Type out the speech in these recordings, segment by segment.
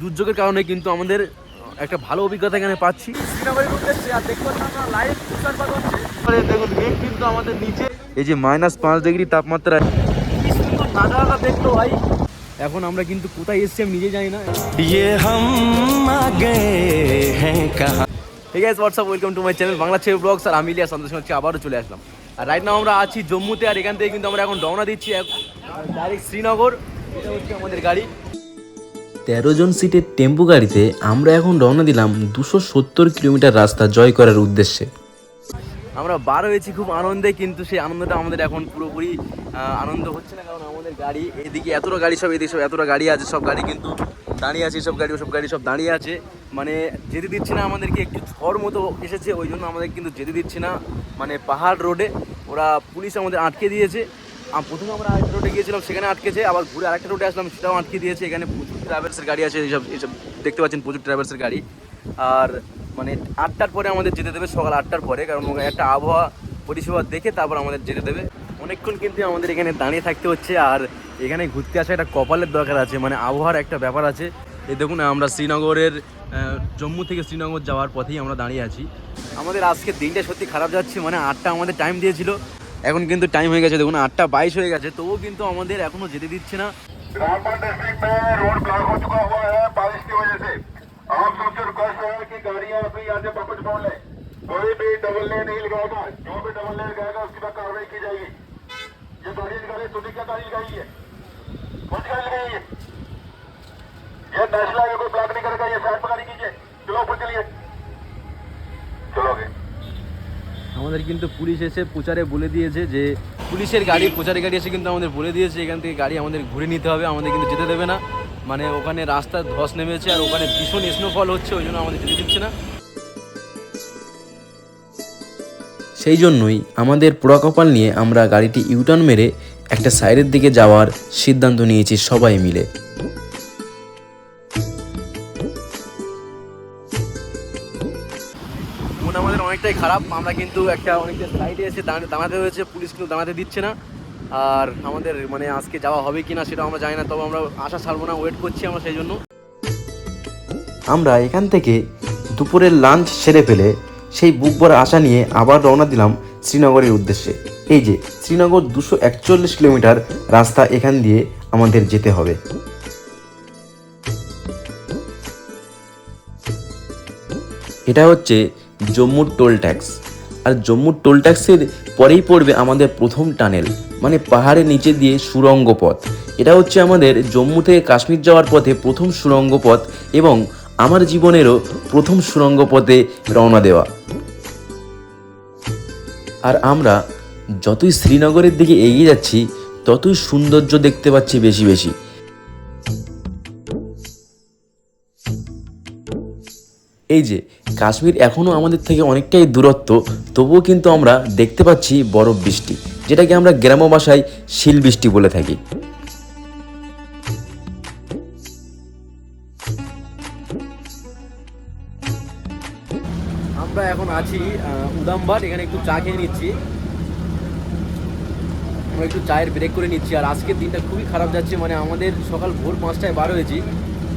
দুর্যোগের কারণে কিন্তু আমাদের একটা ভালো অভিজ্ঞতা এখানে পাচ্ছি। কিন্তু আমাদের নিচে। এই যে মাইনাস পাঁচ ডিগ্রি তাপমাত্রা। নাজারাটা ভাই। এখন আমরা কিন্তু কোথায় এসছি আমি নিজে জানি না। হাম হ্যাঁ ঠিক আছে WhatsApp welcome to my channel Bangla ছেলে ব্লগস আর আমি লিয়া সন্দেশ হচ্ছে আবারও চলে আসলাম। আর রাইট নাও আমরা আছি জম্মুতে আর এখান থেকে কিন্তু আমরা এখন রওনা দিচ্ছি ডাইরেক্ট শ্রীনগর। এটা হচ্ছে আমাদের গাড়ি। তেরো জন সিটের টেম্পো গাড়িতে আমরা এখন রওনা দিলাম দুশো সত্তর কিলোমিটার রাস্তা জয় করার উদ্দেশ্যে। আমরা বার হয়েছি খুব আনন্দে, কিন্তু সেই আনন্দটা আমাদের এখন পুরোপুরি আনন্দ হচ্ছে না, কারণ আমাদের গাড়ি এদিকে এতটা গাড়ি সব এদিকে সব এতটা গাড়ি আছে, সব গাড়ি কিন্তু দাঁড়িয়ে আছে, সব গাড়ি সব গাড়ি সব দাঁড়িয়ে আছে। মানে যেতে দিচ্ছে না আমাদেরকে, একটু ঝড় মতো এসেছে, ওই জন্য আমাদের কিন্তু যেতে দিচ্ছে না। মানে পাহাড় রোডে ওরা পুলিশ আমাদের আটকে দিয়েছে। প্রথমে আমরা আরেকটা রোডে গিয়েছিলাম, সেখানে আটকেছে, আবার ঘুরে আরেকটা রোডে আসলাম, সেটাও আটকে দিয়েছে, এখানে ট্রাভেলসের গাড়ি আছে, এইসব এইসব দেখতে পাচ্ছেন প্রচুর ট্রাভেলসের গাড়ি। আর মানে আটটার পরে আমাদের যেতে দেবে সকাল আটটার পরে, কারণ একটা আবহাওয়া পরিষেবা দেখে তারপর আমাদের যেতে দেবে। অনেকক্ষণ কিন্তু আমাদের এখানে দাঁড়িয়ে থাকতে হচ্ছে, আর এখানে ঘুরতে আসা একটা কপালের দরকার আছে মানে আবহাওয়ার একটা ব্যাপার আছে। এই দেখুন, আমরা শ্রীনগরের জম্মু থেকে শ্রীনগর যাওয়ার পথেই আমরা দাঁড়িয়ে আছি। আমাদের আজকে দিনটা সত্যি খারাপ যাচ্ছে মানে আটটা আমাদের টাইম দিয়েছিল। এখন কিন্তু টাইম হয়ে গেছে, দেখুন, আটটা বাইশ হয়ে গেছে, তবুও কিন্তু আমাদের এখনও যেতে দিচ্ছে না। रामबन डिस्ट्रिक्ट में रोड ब्लॉक हो चुका हुआ है बारिश की वजह से आप सबसे रिक्वेस्ट है कि गाड़ियां अपनी यहाँ से वापस मोड़ लें कोई भी डबल लेन नहीं लगाएगा जो भी डबल लेन लगाएगा उसकी पर कार्रवाई की जाएगी ये गाड़ी निकाली तूने क्या गाड़ी लगाई है कौन सी गाड़ी लगाई है ये नेशनल हाईवे को ब्लॉक नहीं करेगा ये साइड पर गाड़ी कीजिए चलो ऊपर चलिए चलोगे আমাদের কিন্তু পুলিশ এসে প্রচারে বলে দিয়েছে যে পুলিশের গাড়ি, প্রচারের গাড়ি এসে কিন্তু আমাদের বলে দিয়েছে, এখান থেকে গাড়ি আমাদের ঘুরে নিতে হবে, আমাদের কিন্তু যেতে দেবে না। মানে ওখানে রাস্তার ধস নেমেছে আর ওখানে ভীষণ স্নোফল হচ্ছে, ওই জন্য আমাদের যেতে দিচ্ছে না। সেই জন্যই আমাদের পোড়া কপাল নিয়ে আমরা গাড়িটি ইউটার্ন মেরে একটা সাইডের দিকে যাওয়ার সিদ্ধান্ত নিয়েছি সবাই মিলে। অনেকটাই খারাপ। আমরা কিন্তু একটা অনেকটা সাইডে এসে দাঁড়া- দাঁড়াতে হয়েছে, পুলিশ কিন্তু দাঁড়াতে দিচ্ছে না। আর আমাদের মানে আজকে যাওয়া হবে কি না সেটা আমরা জানি না, তবে আমরা আশা ছাড়বো না ওয়েট করছি আমরা সেই জন্য। আমরা এখান থেকে দুপুরের লাঞ্চ সেরে ফেলে সেই বুক ভরা আশা নিয়ে আবার রওনা দিলাম শ্রীনগরের উদ্দেশ্যে। এই যে, শ্রীনগর দুশো একচল্লিশ কিলোমিটার রাস্তা এখান দিয়ে আমাদের যেতে হবে। এটা হচ্ছে জম্মুর টোল ট্যাক্স। আর জম্মুর টোল ট্যাক্সের পরেই পড়বে আমাদের প্রথম টানেল মানে পাহাড়ের নিচে দিয়ে সুরঙ্গ পথ। এটা হচ্ছে আমাদের জম্মু থেকে কাশ্মীর যাওয়ার পথে প্রথম সুরঙ্গ পথ এবং আমার জীবনেরও প্রথম সুরঙ্গ পথে রওনা দেওয়া। আর আমরা যতই শ্রীনগরের দিকে এগিয়ে যাচ্ছি, ততই সৌন্দর্য দেখতে পাচ্ছি বেশি বেশি। এই যে কাশ্মীর এখনও আমাদের থেকে অনেকটাই দূরত্ব তবুও কিন্তু আমরা দেখতে পাচ্ছি বরফ বৃষ্টি যেটাকে আমরা গ্রাম্য ভাষায় শিল বৃষ্টি বলে থাকি। আমরা এখন আছি আহ, উদামবাট এখানে একটু চা খেয়ে নিচ্ছি। আমরা একটু চায়ের ব্রেক করে নিচ্ছি আর আজকের দিনটা খুবই খারাপ যাচ্ছে মানে আমাদের সকাল ভোর পাঁচটায় বার হয়েছি।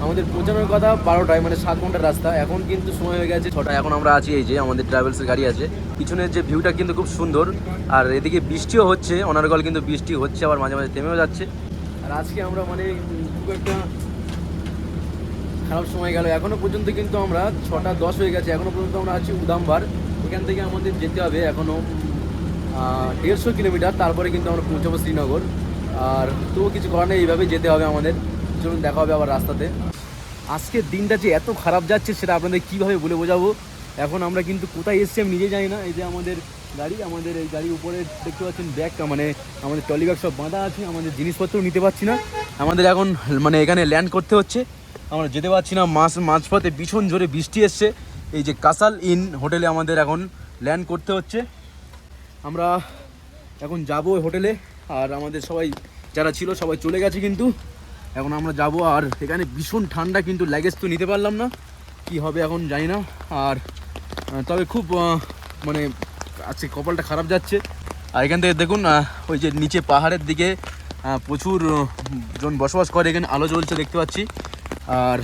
আমাদের পৌঁছানোর কথা বারোটায় মানে সাত ঘণ্টার রাস্তা। এখন কিন্তু সময় হয়ে গেছে ছটা এখন আমরা আছি এই যে আমাদের ট্রাভেলসের গাড়ি আছে। পিছনের যে ভিউটা কিন্তু খুব সুন্দর। আর এদিকে বৃষ্টিও হচ্ছে। অনারগল কিন্তু বৃষ্টি হচ্ছে, আবার মাঝে মাঝে থেমেও যাচ্ছে। আর আজকে আমরা মানে খুব একটা খারাপ সময় গেল। এখনও পর্যন্ত কিন্তু আমরা ছটা দশ হয়ে গেছে। এখনও পর্যন্ত আমরা আছি উদামবার এখান থেকে আমাদের যেতে হবে এখনও দেড়শো কিলোমিটার। তারপরে কিন্তু আমরা পৌঁছাবো শ্রীনগর। আর তবুও কিছু করার নেই এইভাবে যেতে হবে আমাদের। চলুন, দেখা হবে আবার রাস্তাতে। আজকের দিনটা যে এত খারাপ যাচ্ছে সেটা আপনাদের কীভাবে বলে বোঝাবো? এখন আমরা কিন্তু কোথায় এসছি আমি নিজে জানি না। এই যে আমাদের গাড়ি, আমাদের এই গাড়ির উপরে দেখতে পাচ্ছেন ব্যাগ মানে আমাদের টলি ব্যাগ সব বাঁধা আছে, আমাদের জিনিসপত্র নিতে পারছি না। আমাদের এখন মানে এখানে ল্যান্ড করতে হচ্ছে। আমরা যেতে পারছি না, মাছ, মাঝপথে ভীষণ জোরে বৃষ্টি এসছে। এই যে কাসাল ইন হোটেলে আমাদের এখন ল্যান্ড করতে হচ্ছে। আমরা এখন যাব হোটেলে। আর আমাদের সবাই যারা ছিল সবাই চলে গেছে কিন্তু। এখন আমরা যাব আর এখানে ভীষণ ঠান্ডা কিন্তু লাগেজ তো নিতে পারলাম না। কি হবে এখন জানি না। আর তবে খুব মানে আজকে কপালটা খারাপ যাচ্ছে। আর এখান থেকে দেখুন ওই যে নিচে পাহাড়ের দিকে প্রচুর জন বসবাস করে। এখানে আলো জ্বলছে দেখতে পাচ্ছি। আর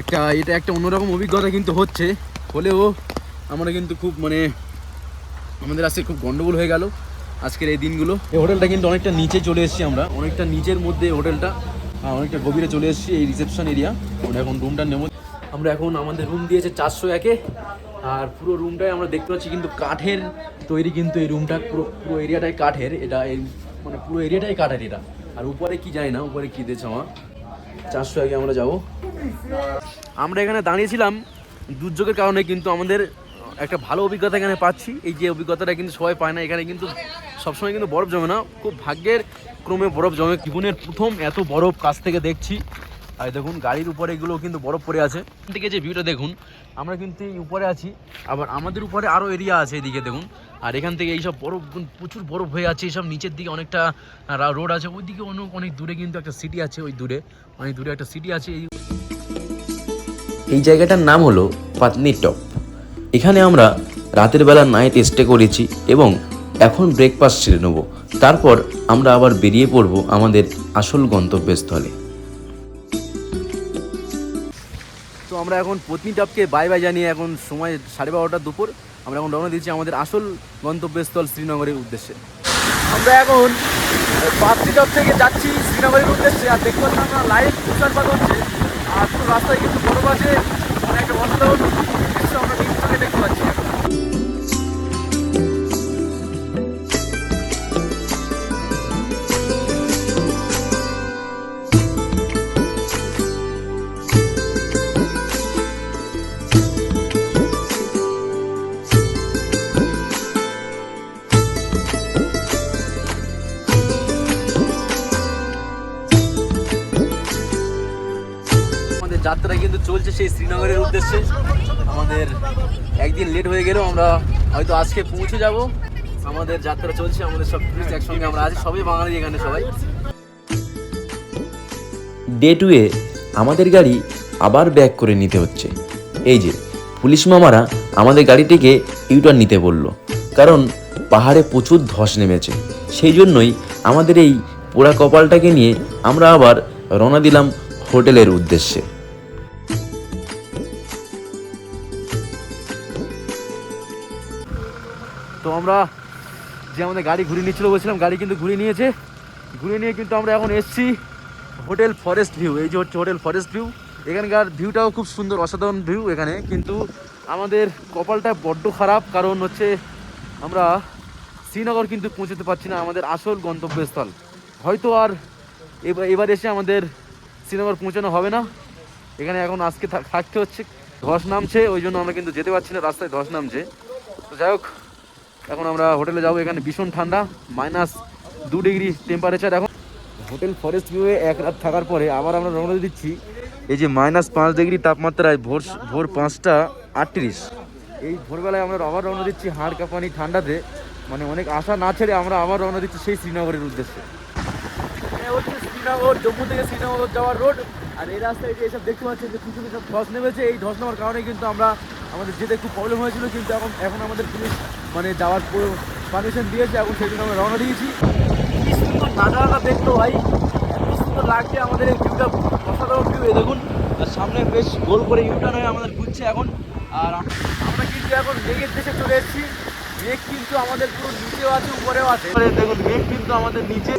একটা, এটা একটা অন্যরকম অভিজ্ঞতা কিন্তু হচ্ছে। হলেও আমরা কিন্তু খুব মানে আমাদের আজকে খুব গন্ডগোল হয়ে গেল আজকের এই দিনগুলো। এই হোটেলটা কিন্তু অনেকটা নিচে চলে এসেছি আমরা। অনেকটা নিচের মধ্যে হোটেলটা। অনেকটা গভীরে চলে এসেছি এই রিসেপশন এরিয়া আমরা এখন রুমটা নেব আমরা এখন আমাদের রুম দিয়েছে চারশো একে। আর পুরো রুমটাই আমরা দেখতে পাচ্ছি কিন্তু কাঠের তৈরি কিন্তু এই রুমটা পুরো পুরো এরিয়াটাই কাঠের। এটা এই মানে পুরো এরিয়াটাই কাঠের এটা। আর উপরে কি জানি না, উপরে কি দিয়েছে আমার। চারশো আগে আমরা যাব। আমরা এখানে দাঁড়িয়েছিলাম দুর্যোগের কারণে কিন্তু আমাদের একটা ভালো অভিজ্ঞতা এখানে পাচ্ছি। এই যে অভিজ্ঞতাটা কিন্তু সবাই পায় না, এখানে কিন্তু সবসময় কিন্তু বরফ জমে না। খুব ভাগ্যের ক্রমে বরফ জমে। জীবনের প্রথম এত বরফ কাছ থেকে দেখছি। আর দেখুন, গাড়ির উপরে এগুলো কিন্তু বরফ পড়ে আছে। থেকে যে ভিউটা দেখুন, আমরা কিন্তু এই উপরে আছি। আবার আমাদের উপরে আরও এরিয়া আছে এদিকে, দেখুন। আর এখান থেকে এইসব বরফ প্রচুর বরফ হয়ে আছে। এইসব নিচের দিকে অনেকটা রোড আছে। ওইদিকে অনেক অনেক দূরে কিন্তু একটা সিটি আছে, ওই দূরে। অনেক দূরে একটা সিটি আছে। এই জায়গাটার নাম হলো পাতনি টপ। এখানে আমরা রাতের বেলা নাইট স্টে করেছি এবং এখন ব্রেকফাস্ট সেরে নেব। তারপর আমরা আবার বেরিয়ে পড়ব আমাদের আসল গন্তব্যস্থলে। তো আমরা এখন পত্নী টপকে বাই বাই জানিয়ে এখন সময় সাড়ে বারোটা দুপুর। আমরা এখন রওনা দিচ্ছি আমাদের আসল গন্তব্যস্থল শ্রীনগরের উদ্দেশ্যে। আমরা এখন পাত্রী টপ থেকে যাচ্ছি শ্রীনগরের উদ্দেশ্যে। আর দেখতে পাচ্ছি আমরা লাইভ তুষারপাত হচ্ছে। আর রাস্তায় কিন্তু বরফ আছে একটা অসাধারণ দৃশ্য আমরা নিজ চোখে দেখতে পাচ্ছি যাত্রা কিন্তু চলছে সেই শ্রীনগরের উদ্দেশ্যে। আমাদের একদিন লেট হয়ে গেলেও আমরা হয়তো আজকে পৌঁছে যাব। আমাদের যাত্রা চলছে, আমাদের সব টুরিস্ট একসঙ্গে আমরা আছি, সবই বাঙালি এখানে সবাই। ডে টুয়ে আমাদের গাড়ি আবার ব্যাক করে নিতে হচ্ছে। এই যে, পুলিশ মামারা আমাদের গাড়িটিকে ইউটার নিতে বলল, কারণ পাহাড়ে প্রচুর ধস নেমেছে। সেই জন্যই আমাদের এই পোড়া কপালটাকে নিয়ে আমরা আবার রওনা দিলাম হোটেলের উদ্দেশ্যে। আমরা যে আমাদের গাড়ি ঘুরিয়ে নিচ্ছিল বলছিলাম গাড়ি কিন্তু ঘুরিয়ে নিয়েছে। ঘুরিয়ে নিয়ে কিন্তু আমরা এখন এসেছি হোটেল ফরেস্ট ভিউ। এই যে হচ্ছে হোটেল ফরেস্ট ভিউ। এখানকার ভিউটাও খুব সুন্দর, অসাধারণ ভিউ এখানে। কিন্তু আমাদের কপালটা বড্ড খারাপ, কারণ হচ্ছে আমরা শ্রীনগর কিন্তু পৌঁছতে পারছি না, আমাদের আসল গন্তব্যস্থল। হয়তো আর এবার এসে আমাদের শ্রীনগর পৌঁছানো হবে না। এখানে এখন আজকে থাক- থাকতে হচ্ছে, ধস নামছে, ওই জন্য আমরা কিন্তু যেতে পারছি না, রাস্তায় ধস নামছে। তো যাই হোক এখন আমরা হোটেলে যাব, এখানে ভীষণ ঠান্ডা মাইনাস দু ডিগ্রি টেম্পারেচার এখন হোটেল ফরেস্ট ভিউয়ে এক রাত থাকার পরে আবার আমরা রওনা দিচ্ছি, এই যে মাইনাস পাঁচ ডিগ্রি তাপমাত্রায়, ভোর ভোর পাঁচটা আটত্রিশ। এই ভোরবেলায় আমরা আবার রওনা দিচ্ছি হাড় কাঁপানি ঠান্ডাতে। মানে অনেক আশা না ছেড়ে আমরা আবার রওনা দিচ্ছি সেই শ্রীনগরের উদ্দেশ্যে। শ্রীনগর, জম্মু থেকে শ্রীনগর যাওয়ার রোড আর এই রাস্তায় যে এসব দেখতে পাচ্ছি যে কিছু কিছু ধস নেমেছে, এই ধস নেওয়ার কারণে কিন্তু আমরা আমাদের যেতে একটু প্রবলেম হয়েছিল, কিন্তু এখন এখন আমাদের পুলিশ মানে যাওয়ার পারমিশন দিয়েছে, এখন সেই জন্য আমরা রওনা দিয়েছি। কি সুন্দর নাজারাটা দেখতো ভাই। এত সুন্দর লাগছে আমাদের এই ভিউটা অসাধারণ ভিউ এই দেখুন। আর সামনে বেশ গোল করে ইউটার্ন হয়ে আমাদের ঘুরছে এখন। আর আমরা কিন্তু এখন মেঘের দেশে চলে এসেছি। মেঘ কিন্তু আমাদের পুরো নিচেও আছে, উপরেও আছে। দেখুন, মেঘ কিন্তু আমাদের নিচে।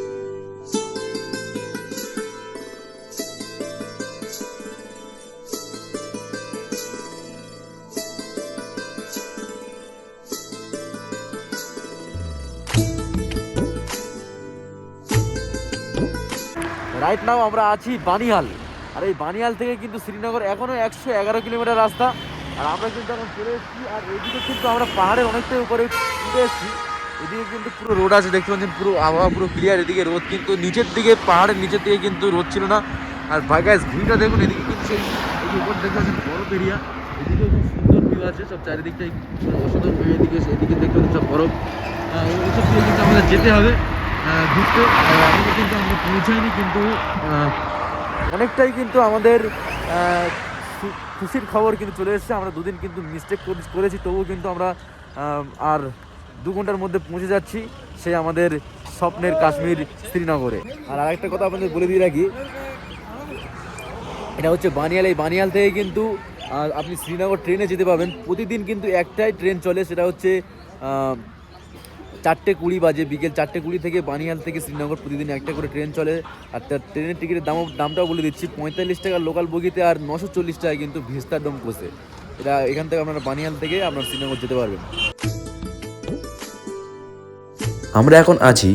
রাইট নাও আমরা আছি বানিহাল। আর এই বানিহাল থেকে কিন্তু শ্রীনগর এখনও একশো এগারো কিলোমিটার রাস্তা। আর আমরা কিন্তু এখন চলে এসেছি, আর এদিকে কিন্তু আমরা পাহাড়ের অনেকটাই উপরে উঠে এসেছি। এদিকে কিন্তু পুরো রোড আছে, দেখতে পাচ্ছেন, পুরো আবহাওয়া পুরো ক্লিয়ার এদিকে রোদ কিন্তু নিচের দিকে, পাহাড়ের নিচের দিকে কিন্তু রোদ ছিল না। আর বাইকাস ভিউটা দেখুন, এদিকে কিন্তু সেই এই উপর দেখতে পাচ্ছেন, বরফ এরিয়া এদিকে খুব সুন্দর ভিউ আছে, সব চারিদিকটাই অসাধারণ ভিউ এদিকে এদিকে দেখতে পাচ্ছেন, সব বরফ। এইসব দিয়ে কিন্তু আমাদের যেতে হবে। আহ, কিন্তু আমরা পৌঁছাইনি কিন্তু অনেকটাই কিন্তু আমাদের খুশির খবর কিন্তু চলে এসেছে। আমরা দুদিন কিন্তু মিস্টেক করেছি তবুও কিন্তু আমরা আর দু ঘণ্টার মধ্যে পৌঁছে যাচ্ছি সেই আমাদের স্বপ্নের কাশ্মীর শ্রীনগরে। আর আরেকটা কথা আপনাদের বলে দিয়ে রাখি এটা হচ্ছে বানিয়াল। এই বানিয়াল থেকে কিন্তু আপনি শ্রীনগর ট্রেনে যেতে পারবেন। প্রতিদিন কিন্তু একটাই ট্রেন চলে সেটা হচ্ছে চারটে কুড়ি বাজে, বিকেল চারটে কুড়ি থেকে বানিয়াল থেকে শ্রীনগর প্রতিদিন একটা করে ট্রেন চলে। আর তার ট্রেনের টিকিটের দাম দামটাও বলে দিচ্ছি, পঁয়তাল্লিশ টাকা লোকাল বগিতে আর নশো চল্লিশ টাকা কিন্তু ভিস্তার ডোম কোসে এটা এখান থেকে আপনারা বানিয়াল থেকে আপনার শ্রীনগর যেতে পারবেন। আমরা এখন আছি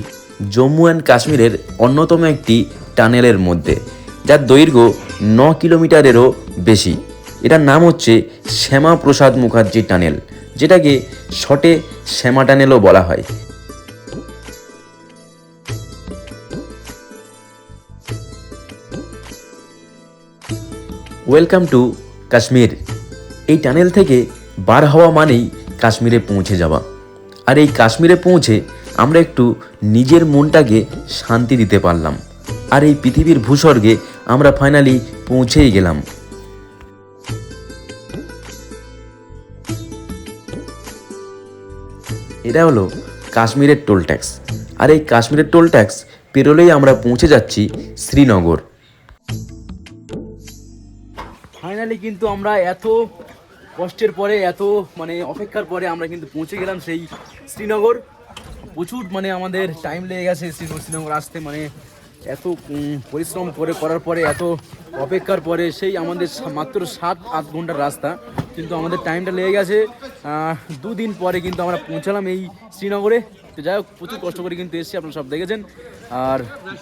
জম্মু অ্যান্ড কাশ্মীরের অন্যতম একটি টানেলের মধ্যে, যার দৈর্ঘ্য ন কিলোমিটারেরও বেশি। এটার নাম হচ্ছে শ্যামা প্রসাদ মুখার্জি টানেল, যেটাকে শটে শ্যামা টানেলও বলা হয়। ওয়েলকাম টু কাশ্মীর এই টানেল থেকে বার হওয়া মানেই কাশ্মীরে পৌঁছে যাওয়া। আর এই কাশ্মীরে পৌঁছে আমরা একটু নিজের মনটাকে শান্তি দিতে পারলাম। আর এই পৃথিবীর ভূস্বর্গে আমরা ফাইনালি পৌঁছেই গেলাম। এটা হলো কাশ্মীরের টোল ট্যাক্স। আর এই কাশ্মীরের টোল ট্যাক্স পেরোলেই আমরা পৌঁছে যাচ্ছি শ্রীনগর। ফাইনালি কিন্তু আমরা এত কষ্টের পরে, এত মানে অপেক্ষার পরে আমরা কিন্তু পৌঁছে গেলাম সেই শ্রীনগর। প্রচুর মানে আমাদের টাইম লেগে গেছে শ্রী- শ্রীনগর আসতে। মানে এত পরিশ্রম করে, করার পরে, এত অপেক্ষার পরে সেই আমাদের মাত্র সাত, আট ঘণ্টার রাস্তা। কিন্তু আমাদের টাইমটা লেগে গেছে। দুদিন পরে কিন্তু আমরা পৌঁছালাম এই শ্রীনগরে। তো যাই হোক, প্রচুর কষ্ট করে কিন্তু এসেছি, আপনারা সব দেখেছেন। আর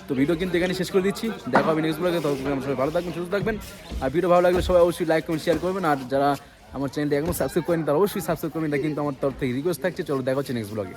তো ভিডিও কিন্তু এখানে শেষ করে দিচ্ছি। দেখা হবে নেক্সট ব্লগে তখন সবাই ভালো থাকবেন, সুস্থ থাকবেন। আর ভিডিও ভালো লাগলে সবাই অবশ্যই লাইক কমেন্ট শেয়ার করবেন। আর যারা আমার চ্যানেলটা এখনও সাবস্ক্রাইব করেন তারা অবশ্যই সাবস্ক্রাইব করবেন। এটা কিন্তু আমার তরফ থেকে রিকোয়েস্ট থাকছে। চলো দেখা হচ্ছে নেক্সট ব্লগে